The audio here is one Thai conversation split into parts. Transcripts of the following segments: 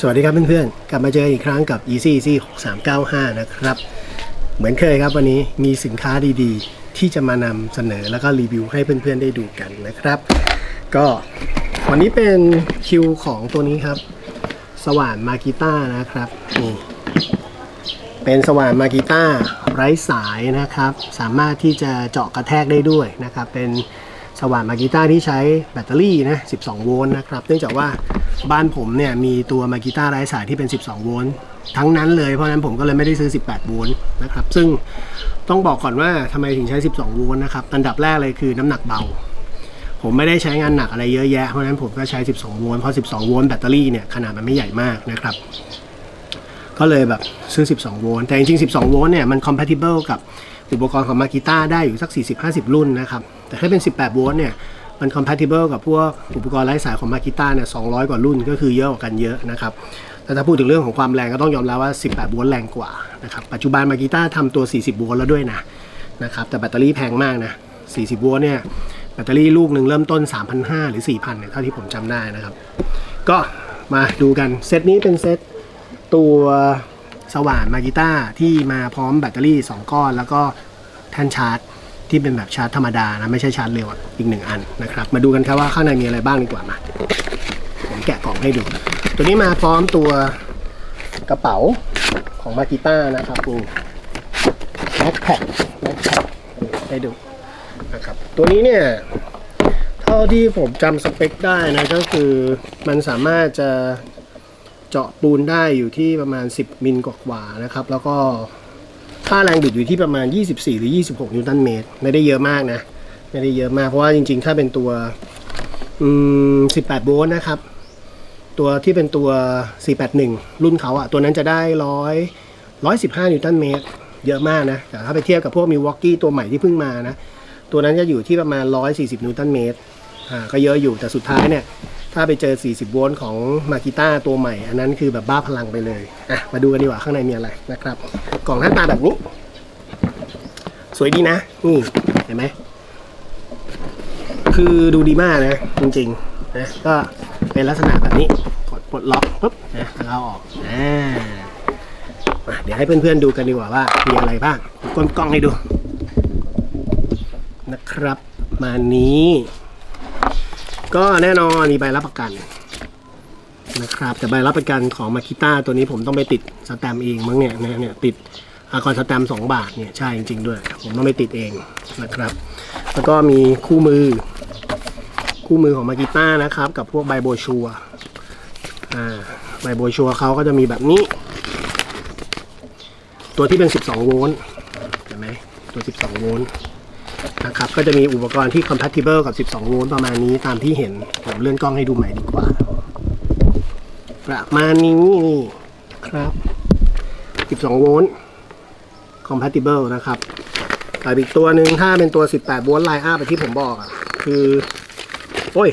สวัสดีครับเพื่อนๆ กลับมาเจออีกครั้งกับ Easy Easy 6395 นะครับ เหมือนเคยครับวันนี้มีสินค้าดีๆ ที่จะมานำเสนอแล้วก็รีวิวให้เพื่อนๆ ได้ดูกันนะครับ ก็วันนี้เป็นคิวของตัวนี้ครับ สว่านมากิต้านะครับนี่เป็นสว่านมากิต้าไร้สายนะครับ สามารถที่จะเจาะกระแทกได้ด้วยนะครับ เป็นสว่านมากิต้าที่ใช้แบตเตอรี่นะ 12 โวลต์นะครับ เนื่องจากว่า บ้านผมเนี่ยมีตัวมากิต้าไร้สายที่เป็น 12 โวลต์ทั้งนั้นเลยเพราะนั้นผมก็เลยไม่ได้ซื้อ 18 โวลต์นะครับ ซึ่งต้องบอกก่อนว่าทำไมถึงใช้ 12 โวลต์นะครับอันดับแรกเลยคือน้ำหนักเบา ผมไม่ได้ใช้งานหนักอะไรเยอะแยะเพราะนั้นผมก็ใช้ 12 โวลต์เพราะ 12 โวลต์แบตเตอรี่เนี่ยขนาดมันไม่ใหญ่มากนะครับก็เลยแบบซื้อ 12 โวลต์แต่จริงๆ 12 โวลต์เนี่ยมัน compatible กับอุปกรณ์ของมากิต้าได้อยู่สัก 40-50 รุ่นนะครับแต่ถ้าเป็น 18 โวลต์เนี่ย มัน compatible กับพวกอุปกรณ์ไร้สายของมากิต้าเนี่ย200 กว่ารุ่นก็คือเยอะกว่ากันเยอะนะครับแต่ถ้าพูดถึงเรื่องของความแรงก็ต้องยอมรับว่า 18 โวลต์แรงกว่านะครับ ปัจจุบันมากิต้าทำตัว 40 โวลต์แล้วด้วยนะนะครับ แต่แบตเตอรี่แพงมากนะ 40 โวลต์เนี่ย แบตเตอรี่ลูกหนึ่งเริ่มต้น 3,500 หรือ 4,000เนี่ยเท่าที่ผมจำได้นะครับ ก็มาดูกัน เซตนี้เป็นเซตตัวสว่านมากิต้าที่มาพร้อมแบตเตอรี่ 2 ก้อน แล้วก็แท่นชาร์จ ที่เป็นแบบชาร์จธรรมดานะไม่ใช่ชาร์จเร็วอะอีกหนึ่งอันนะครับ มาดูกันครับว่าข้างในมีอะไรบ้างดีกว่ามาผมแกะกล่องให้ดู ตัวนี้มาพร้อมตัวกระเป๋าของมากิต้านะครับนี่แบ็คแพ็คแบ็คแพ็คให้ดูนะครับ ตัวนี้เนี่ยเท่าที่ผมจำสเปคได้นะก็คือมันสามารถจะเจาะปูนได้อยู่ที่ประมาณ 10 มิลกว่าๆนะครับ แล้วก็ ค่าแรงบิดอยู่ที่ประมาณ 24 หรือ 26 นิวตันเมตร ไม่ได้เยอะมากนะ ไม่ได้เยอะมาก เพราะว่าจริงๆ ถ้าเป็นตัวอืม18 โวลต์นะครับ ตัวที่เป็นตัว 481 รุ่นเขาอะตัวนั้นจะได้ร้อย115 นิวตันเมตร เยอะมากนะ แต่ถ้าไปเทียบกับพวกมิวอกกี้ตัวใหม่ที่เพิ่งมานะ ตัวนั้นจะอยู่ที่ประมาณ 140 นิวตันเมตร อ่าก็เยอะอยู่แต่สุดท้ายเนี่ย ถ้าไปเจอ 40 โวลต์ของมากิต้าตัวใหม่ อันนั้นคือแบบบ้าพลังไปเลยอะมาดูกันดีกว่าข้างในมีอะไรนะครับ กล่องหน้าตาแบบนี้ สวยดีนะนี่เห็นไหมคือดูดีมากนะ จริงๆนะก็เป็นลักษณะแบบนี้กดปลดล็อกปุ๊บนะเอาออกอ่ามาเดี๋ยวให้เพื่อนๆดูกันดีกว่าว่ามีอะไรบ้างก้นกล้องให้ดู นะครับ มานี้ ก็แน่นอนมีใบรับประกันนะครับแต่ใบรับประกันของมาคิต้าตัวนี้ผมต้องไปติดสแตมป์เองมั้งเนี่ยเนี่ยเนี่ยติดอาคอนสแตมป์สองบาทเนี่ยใช่จริง ๆ ด้วยผมต้องไปติดเองนะครับ แล้วก็มีคู่มือ คู่มือของมากิต้านะครับ กับพวกใบโบชัวอ่าใบโบชัวเขาก็จะมีแบบนี้ ตัวที่เป็น 12 โวลต์เห็นไหมตัว 12 โวลต์ นะครับก็จะมีอุปกรณ์ที่ compatible กับ 12 โวลต์ประมาณนี้ตามที่เห็นผมเลื่อนกล้องให้ดูใหม่ดีกว่า ประมาณนี้ครับ 12 โวลต์ compatible นะครับแต่อีกตัวหนึ่งถ้าเป็นตัว 18 โวลต์ไลน์อัพที่ผมบอกอะคือ โอ้ย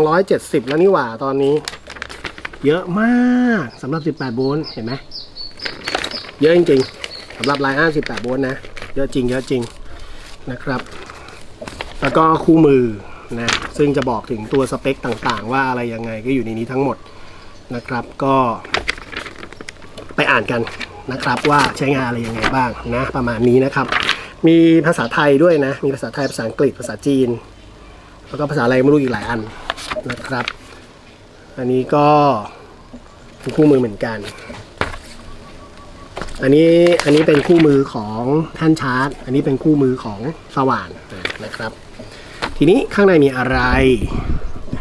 270 แล้วนี่หว่าตอนนี้ เยอะมากสำหรับ 18 โวลต์เห็นไหมเยอะจริงๆสำหรับไลน์อัพ18 โวลต์นะ เยอะจริงเยอะจริงนะครับ แล้วก็คู่มือนะซึ่งจะบอกถึงตัวสเปคต่างๆ ว่าอะไรยังไงก็อยู่ในนี้ทั้งหมดนะครับก็ไปอ่านกันนะครับว่าใช้งานอะไรยังไงบ้างนะประมาณนี้นะครับ มีภาษาไทยด้วยนะ มีภาษาไทยภาษาอังกฤษภาษาจีน แล้วก็ภาษาอะไรไม่รู้อีกหลายอันนะครับ อันนี้ก็เป็นคู่มือเหมือนกัน อันนี้อันนี้เป็นคู่มือของท่านชาร์จอันนี้เป็นคู่มือของสว่านนะครับ ทีนี้ข้างในมีอะไร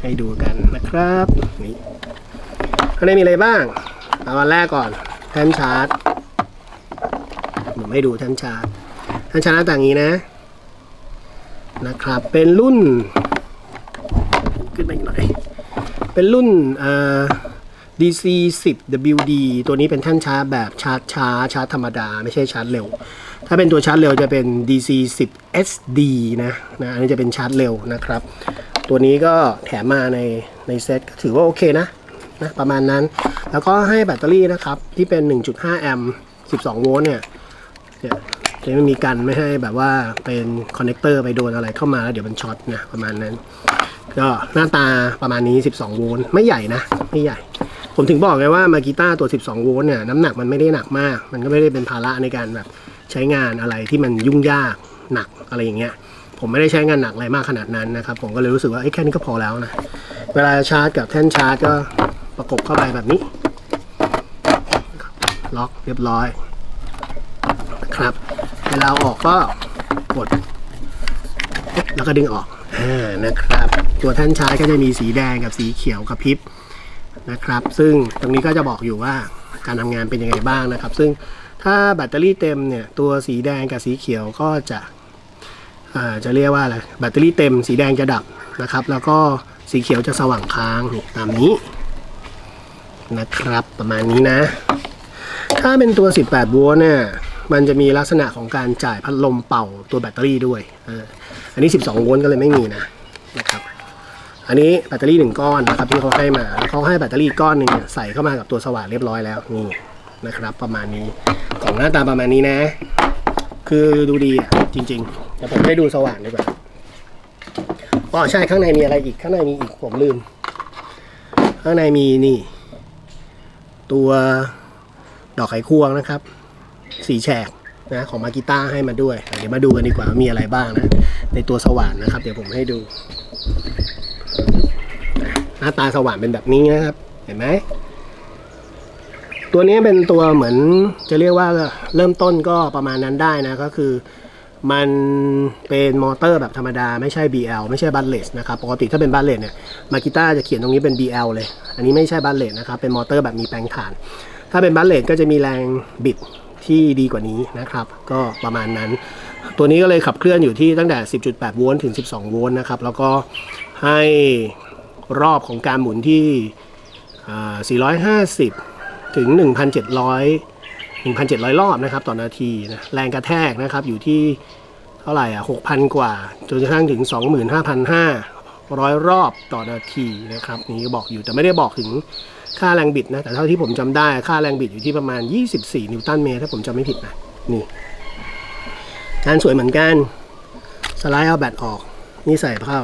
ให้ดูกันนะครับนี่ข้างในมีอะไรบ้างเอาอันแรกก่อนแท่นชาร์จผมให้ดูแท่นชาร์จแท่นชาร์จหน้าต่างนี้นะ นะครับ เป็นรุ่น ขึ้นมาอีกหน่อย เป็นรุ่นเอ่อ DC 10 WD ตัวนี้เป็นแท่นชาร์จแบบชาร์จช้าชาร์จธรรมดา ไม่ใช่ชาร์จเร็ว ถ้าเป็นตัวชาร์จเร็วจะเป็น DC 10 SD นะนะอันนี้จะเป็นชาร์จเร็วนะครับ ตัวนี้ก็แถมมาในในเซ็ตก็ถือว่าโอเคนะนะประมาณนั้น แล้วก็ให้แบตเตอรี่นะครับ ที่เป็น 1.5 แอมป์ 12 โวลต์เนี่ยเนี่ยจะไม่มีกันไม่ให้แบบว่าเป็นคอนเนคเตอร์ไปโดนอะไรเข้ามาแล้วเดี๋ยวมันช็อตนะประมาณนั้น ก็หน้าตาประมาณนี้ 12 โวลต์ไม่ใหญ่นะ ไม่ใหญ่ ผมถึงบอกไงว่ามากีต้าตัว 12 โวลต์เนี่ยน้ำหนักมันไม่ได้หนักมาก มันก็ไม่ได้เป็นภาระในการแบบ ใช้งานอะไรที่มันยุ่งยากหนักอะไรอย่างเงี้ยผมไม่ได้ใช้งานหนักอะไรมากขนาดนั้นนะครับ ผมก็เลยรู้สึกว่าเอ้แค่นี้ก็พอแล้วนะ เวลาชาร์จกับแท่นชาร์จก็ประกบเข้าไปแบบนี้ ล็อกเรียบร้อยนะครับ เวลาออกก็กดแล้วก็ดึงออกอนะครับ ตัวแท่นชาร์จก็จะมีสีแดงกับสีเขียวกระพริบนะครับ ซึ่งตรงนี้ก็จะบอกอยู่ว่าการทำงานเป็นยังไงบ้างนะครับ ซึ่ง ถ้าแบตเตอรี่เต็มเนี่ยตัวสีแดงกับสีเขียวก็จะจะเรียกว่าอะไรแบตเตอรี่เต็มสีแดงจะดับนะครับ แล้วก็สีเขียวจะสว่างค้างตามนี้นะครับประมาณนี้นะ ถ้าเป็นตัว 18 โวลต์เนี่ยมันจะมีลักษณะของการจ่ายพัดลมเป่าตัวแบตเตอรี่ด้วยอันนี้ 12 โวลต์ก็เลยไม่มีนะนะครับอันนี้แบตเตอรี่หนึ่งก้อนนะครับที่เขาให้มาเขาให้แบตเตอรี่ก้อนหนึ่งใส่เข้ามากับตัวสว่านเรียบร้อยแล้วนี่ นะครับ ประมาณนี้ของหน้าตาประมาณนี้นะ คือดูดีอะจริงๆเดี๋ยวผมให้ดูสว่านดีกว่าอ๋อใช่ข้างในมีอะไรอีกข้างในมีอีกผมลืม ข้างในมีนี่ ตัวดอกไขควงนะครับ สีแฉกนะของมากิต้าให้มาด้วย เดี๋ยวมาดูกันดีกว่ามีอะไรบ้างนะ ในตัวสว่านนะครับ เดี๋ยวผมให้ดู หน้าตาสว่านเป็นแบบนี้นะครับ เห็นไหม ตัวนี้เป็นตัวเหมือนจะเรียกว่าเริ่มต้นก็ประมาณนั้นได้นะ ก็คือมันเป็นมอเตอร์แบบธรรมดาไม่ใช่ BL ไม่ใช่บัลเลสนะครับ ปกติถ้าเป็นบัลเลสเนี่ยมากิต้าจะเขียนตรงนี้เป็น BL เลย อันนี้ไม่ใช่บัลเลสนะครับ เป็นมอเตอร์แบบมีแปลงถ่าน ถ้าเป็นบัลเลสก็จะมีแรงบิดที่ดีกว่านี้นะครับ ก็ประมาณนั้น ตัวนี้ก็เลยขับเคลื่อนอยู่ที่ตั้งแต่ 10.8 โวลต์ถึง 12 โวลต์นะครับ แล้วก็ให้รอบของการหมุนที่ 450 ถึง 1,700 1,700 รอบนะครับต่อนาทีนะแรงกระแทกนะครับอยู่ที่เท่าไหร่อะ6,000 กว่า จนกระทั่งถึง 25,500 รอบต่อนาทีนะครับนี่บอกอยู่แต่ไม่ได้บอกถึงค่าแรงบิดนะ แต่เท่าที่ผมจำได้ค่าแรงบิดอยู่ที่ประมาณ 24 นิวตันเมตรถ้าผมจำไม่ผิดนะนี่งานสวยเหมือนกัน สไลด์เอาแบตออก นี่ใส่เข้า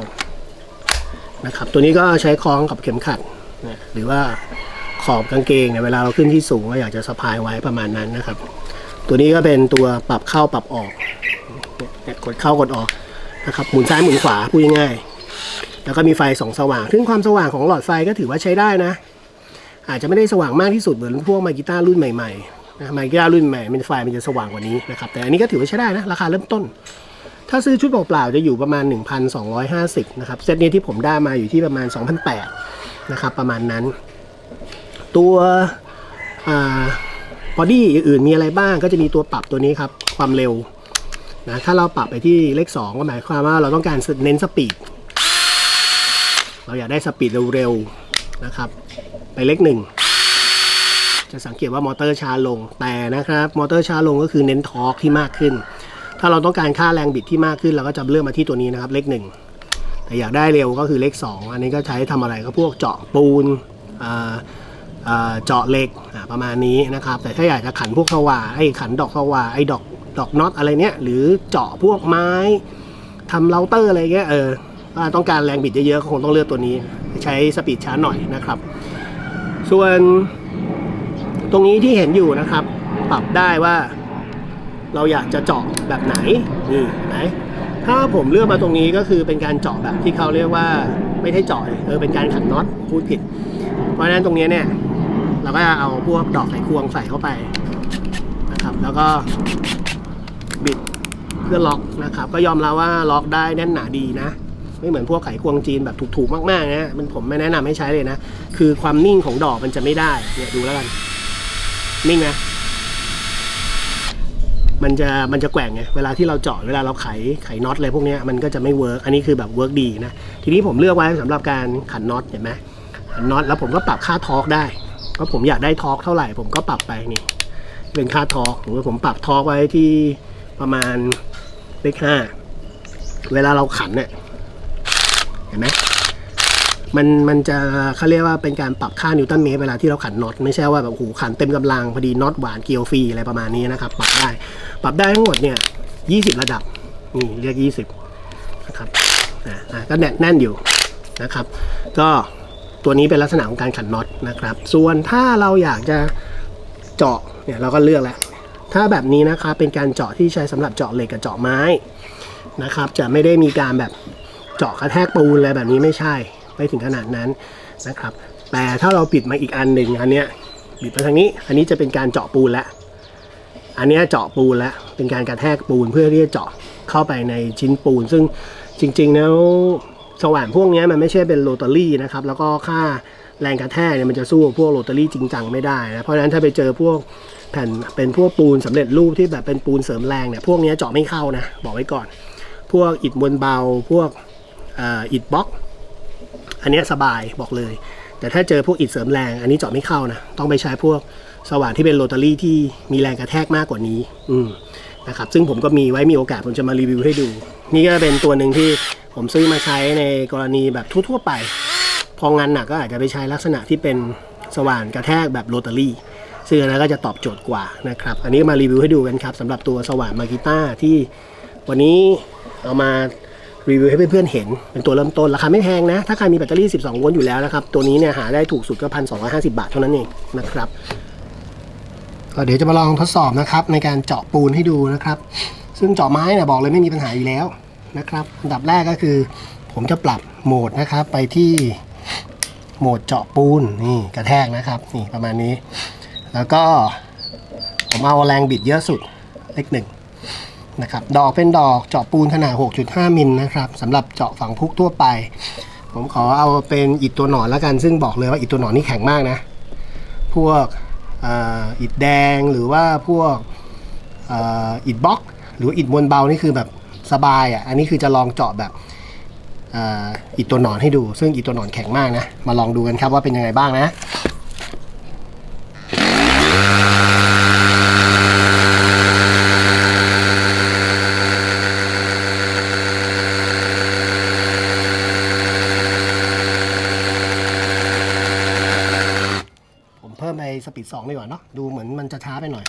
นะครับ ตัวนี้ก็ใช้คล้องกับเข็มขัดนะหรือว่า ขอบกางเกงเนี่ยเวลาเราขึ้นที่สูงก็อยากจะสะพายไว้ประมาณนั้นนะครับ ตัวนี้ก็เป็นตัวปรับเข้าปรับออกเนี่ยกดเข้ากดออกนะครับหมุนซ้ายหมุนขวาพูดง่ายๆแล้วก็มีไฟสองสว่าง ซึ่งความสว่างของหลอดไฟก็ถือว่าใช้ได้นะ อาจจะไม่ได้สว่างมากที่สุดเหมือนพวกมากีต้ารุ่นใหม่ๆนะมากีต้ารุ่นใหม่มันไฟมันจะสว่างกว่านี้นะครับแต่อันนี้ก็ถือว่าใช้ได้นะราคาเริ่มต้น ถ้าซื้อชุดเปล่าๆจะอยู่ประมาณ 1,250นะครับเซตนี้ที่ผมได้มาอยู่ที่ประมาณ2,800นะครับประมาณนั้น ตัวบอดี้อื่นมีอะไรบ้างก็จะมีตัวปรับตัวนี้ครับ ความเร็วนะถ้าเราปรับไปที่เลข 2 ก็หมายความว่าเราต้องการเน้นสปีดเราอยากได้สปีดเร็วๆนะครับ ไปเลขหนึ่งจะสังเกตว่ามอเตอร์ช้าลงแต่นะครับมอเตอร์ช้าลงก็คือเน้นทอร์กที่มากขึ้น ถ้าเราต้องการค่าแรงบิดที่มากขึ้น เราก็จะเลือกมาที่ตัวนี้นะครับเลขหนึ่งแต่อยากได้เร็วก็คือเลข 2 อันนี้ก็ใช้ทำอะไรก็พวกเจาะปูนอ่า เจาะเหล็กประมาณนี้นะครับ แต่ถ้าอยากจะขันพวกสว่านไอ้ขันดอกสว่านไอ้ดอกดอกน็อตอะไรเนี้ยหรือเจาะพวกไม้ทำเราเตอร์อะไรเงี้ยเออถ้าต้องการแรงบิดเยอะๆก็คงต้องเลือกตัวนี้ ใช้สปีดช้าหน่อยนะครับ ส่วนตรงนี้ที่เห็นอยู่นะครับ ปรับได้ว่าเราอยากจะเจาะแบบไหนนี่นไหนถ้าผมเลือกมาตรงนี้ก็คือเป็นการเจาะแบบที่เขาเรียกว่าไม่ใช่เจาะเลยเออเป็นการขันน็อตพูดผิด เพราะฉะนั้นตรงนี้เนี่ย เราก็จะเอาพวกดอกไขควงใส่เข้าไปนะครับ แล้วก็บิดเพื่อล็อกนะครับ ก็ยอมรับว่าล็อกได้แน่นหนาดีนะ ไม่เหมือนพวกไขควงจีนแบบถูกๆมากๆนะมันผมไม่แนะนำให้ใช้เลยนะ คือความนิ่งของดอกมันจะไม่ได้เนี่ยดูแล้วกัน นิ่งนะมันจะมันจะแกว่งไงเวลาที่เราเจาะเวลาเราไขไขน็อตอะไรพวกนี้มันก็จะไม่เวิร์กอันนี้คือแบบเวิร์กดีนะ ทีนี้ผมเลือกไว้สำหรับการขันน็อตเห็นไหมขันน็อตแล้วผมก็ปรับค่าทอร์กได้ เพราะผมอยากได้ทอร์กเท่าไหร่ผมก็ปรับไปนี่ เป็นค่าทอร์กหรือผมปรับทอร์กไว้ที่ประมาณเลขห้าเวลาเราขันเนี่ยเห็นไหมมันมันจะเขาเรียกว่าเป็นการปรับค่านิวตันเมตรเวลาที่เราขันน็อตไม่ใช่ว่าแบบโอ้โหขันเต็มกำลังพอดีน็อตหวานเกียวฟรีอะไรประมาณนี้นะครับ ปรับได้ ปรับได้ทั้งหมดเนี่ยยี่สิบระดับนี่เรียกยี่สิบนะครับอ่าอ่าก็แน่นแน่นอยู่นะครับ ก็ ตัวนี้เป็นลักษณะของการขันน็อตนะครับ ส่วนถ้าเราอยากจะเจาะเนี่ยเราก็เลือกแล้ว ถ้าแบบนี้นะครับเป็นการเจาะที่ใช้สำหรับเจาะเหล็กกับเจาะไม้นะครับ จะไม่ได้มีการแบบเจาะกระแทกปูนอะไรแบบนี้ไม่ใช่ไม่ถึงขนาดนั้นนะครับ แต่ถ้าเราปิดมาอีกอันหนึ่งอันเนี้ยบิดไปทางนี้ อันนี้จะเป็นการเจาะปูนแล้ว อันเนี้ยเจาะปูนแล้ว เป็นการกระแทกปูนเพื่อที่จะเจาะเข้าไปในชิ้นปูน ซึ่งจริงๆแล้ว สว่านพวกนี้มันไม่ใช่เป็นโรตารี่นะครับ แล้วก็ค่าแรงกระแทกเนี่ยมันจะสู้พวกโรตารี่จริงจังไม่ได้นะ เพราะฉะนั้นถ้าไปเจอพวกแผ่นเป็นพวกปูนสำเร็จรูปที่แบบเป็นปูนเสริมแรงเนี่ย พวกนี้เจาะไม่เข้านะ บอกไว้ก่อน พวกอิฐมวลเบา พวกอิฐบล็อก อันนี้สบายบอกเลย แต่ถ้าเจอพวกอิฐเสริมแรง อันนี้เจาะไม่เข้านะ ต้องไปใช้พวกสว่านที่เป็นโรตารี่ที่มีแรงกระแทกมากกว่านี้ อืนะครับ ซึ่งผมก็มีไว้มีโอกาสผมจะมารีวิวให้ดู นี่ก็เป็นตัวหนึ่งที่ ผมซื้อมาใช้ในกรณีแบบทั่วๆไป พองานหนักก็อาจจะไปใช้ลักษณะที่เป็นสว่านกระแทกแบบโรตารี่ซึ่งอันนั้นก็จะตอบโจทย์กว่านะครับ อันนี้มารีวิวให้ดูกันครับสำหรับตัวสว่านมากิต้าที่วันนี้เอามารีวิวให้เพื่อนๆเห็น เป็นตัวเริ่มต้นราคาไม่แพงนะ ถ้าใครมีแบตเตอรี่ 12 โวลต์อยู่แล้วนะครับ ตัวนี้เนี่ยหาได้ถูกสุดก็พันสองบาทเท่านั้นเองนะครับก็เดี๋ยวจะมาลองทดสอบนะครับในการเจาะปูนให้ดูนะครับ ซึ่งเจาะไม้เนี่ยบอกเลยไม่มีปัญหาอยู่แล้ว นะครับอันดับแรกก็คือ ผมจะปรับโหมดนะครับ ไปที่โหมดเจาะปูนนี่กระแทกนะครับนี่ประมาณนี้ แล้วก็ผมเอาแรงบิดเยอะสุดเลขหนึ่งนะครับดอกเป็นดอกเจาะปูนขนาด 6.5 มิลนะครับสำหรับเจาะฝังพุกทั่วไป ผมขอเอาเป็นอิฐตัวหนอนแล้วกัน ซึ่งบอกเลยว่าอิฐตัวหนอนนี่แข็งมากนะ พวกอิฐแดงหรือว่าพวกอิฐบล็อก หรืออิฐมวลเบานี่คือแบบ สบายอะอันนี้คือจะลองเจาะแบบอ่ออิฐตัวหนอนให้ดู ซึ่งอิฐตัวหนอนแข็งมากนะ มาลองดูกันครับว่าเป็นยังไงบ้างนะผมเพิ่มไปสปีด2ดีกว่าเนาะดูเหมือนมันจะช้าไปหน่อย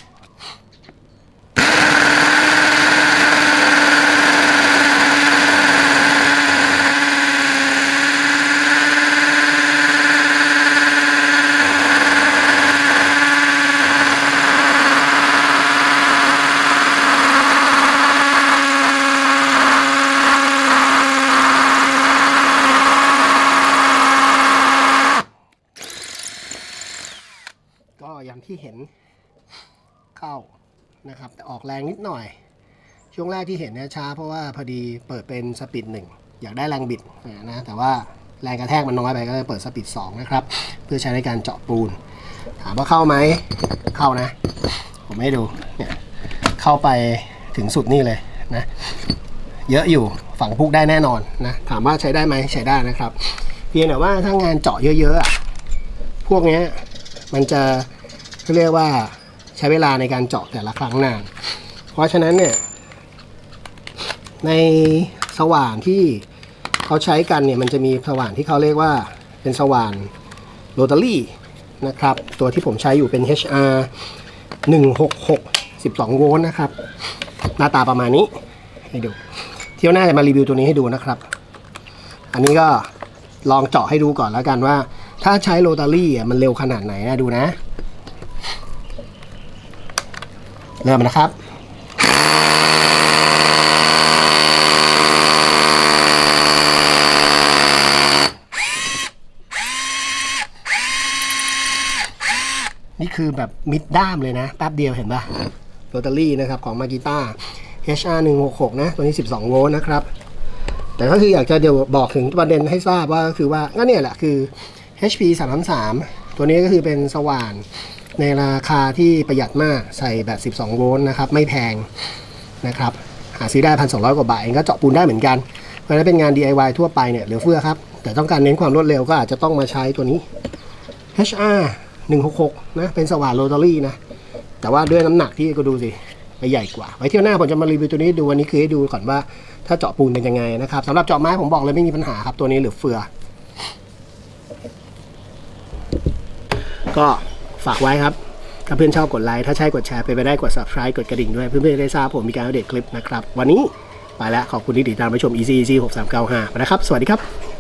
ที่เห็นเข้านะครับ แต่ออกแรงนิดหน่อย ช่วงแรกที่เห็นเนี่ยช้าเพราะว่าพอดีเปิดเป็นสปีดหนึ่งอยากได้แรงบิดนะแต่ว่าแรงกระแทกมันน้อยไปก็เลยเปิดสปีดสองนะครับ เพื่อใช้ในการเจาะปูน ถามว่าเข้าไหมเข้านะ ผมให้ดูเนี่ยเข้าไปถึงสุดนี่เลยนะเยอะอยู่ฝังพุกได้แน่นอนนะถามว่าใช้ได้ไหมใช้ได้นะครับ เพียงแต่ว่าถ้างานเจาะเยอะๆอะพวกเนี้ยมันจะ เขาเรียกว่าใช้เวลาในการเจาะแต่ละครั้งนาน เพราะฉะนั้นเนี่ย ในสว่านที่เขาใช้กันเนี่ยมันจะมีสว่านที่เขาเรียกว่าเป็นสว่านโรตารี่นะครับ ตัวที่ผมใช้อยู่เป็น HR 166 12 โวลต์นะครับ หน้าตาประมาณนี้ให้ดู เที่ยวหน้าจะมารีวิวตัวนี้ให้ดูนะครับ อันนี้ก็ลองเจาะให้ดูก่อนแล้วกันว่า ถ้าใช้โรตารี่อะมันเร็วขนาดไหนนะดูนะ เริ่มนะครับนี่คือแบบมิดด้ามเลยนะ แป๊บเดียวเห็นปะโรตารี่นะครับ ของมากิต้า HR 166นะ ตัวนี้ 12 โวลต์นะครับ แต่ก็คืออยากจะเดี๋ยวบอกถึงประเด็นให้ทราบว่าก็คือว่าก็เนี่ยแหละคือ HP 333ตัวนี้ก็คือเป็นสว่าน ในราคาที่ประหยัดมากใส่แบบ 12 โวลต์นะครับ ไม่แพงนะครับ หาซื้อได้พันสกว่าบาทเองก็เจาะปูนได้เหมือนกัน เพราะฉะนั้นเป็นงาน DIY ทั่วไปเนี่ยเหลือเฟือครับ แต่ต้องการเน้นความรวดเร็วก็อาจจะต้องมาใช้ตัวนี้ HR 166 นะ เป็นสว่านโรตารี่นะ แต่ว่าด้วยน้ำหนักที่ก็ดูสิไปใหญ่กว่า ไว้เที่ยวหน้าผมจะมารีวิวตัวนี้ดูวันนี้คือให้ดูก่อนว่าถ้าเจาะปูนเป็นยังไงนะครับสำหรับเจาะไม้ผมบอกเลยไม่มีปัญหาครับตัวนี้เหลือเฟือ ก็ ฝากไว้ครับ ถ้าเพื่อนชอบกดไลค์ ถ้าใช่กดแชร์ไปไปได้กด subscribe กดกระดิ่งด้วย เพื่อนๆจะได้ทราบผมมีการอัปเดตคลิปนะครับ วันนี้ไปแล้ว ขอบคุณที่ติดตามไปชม EC EC 6395ไปนะครับ สวัสดีครับ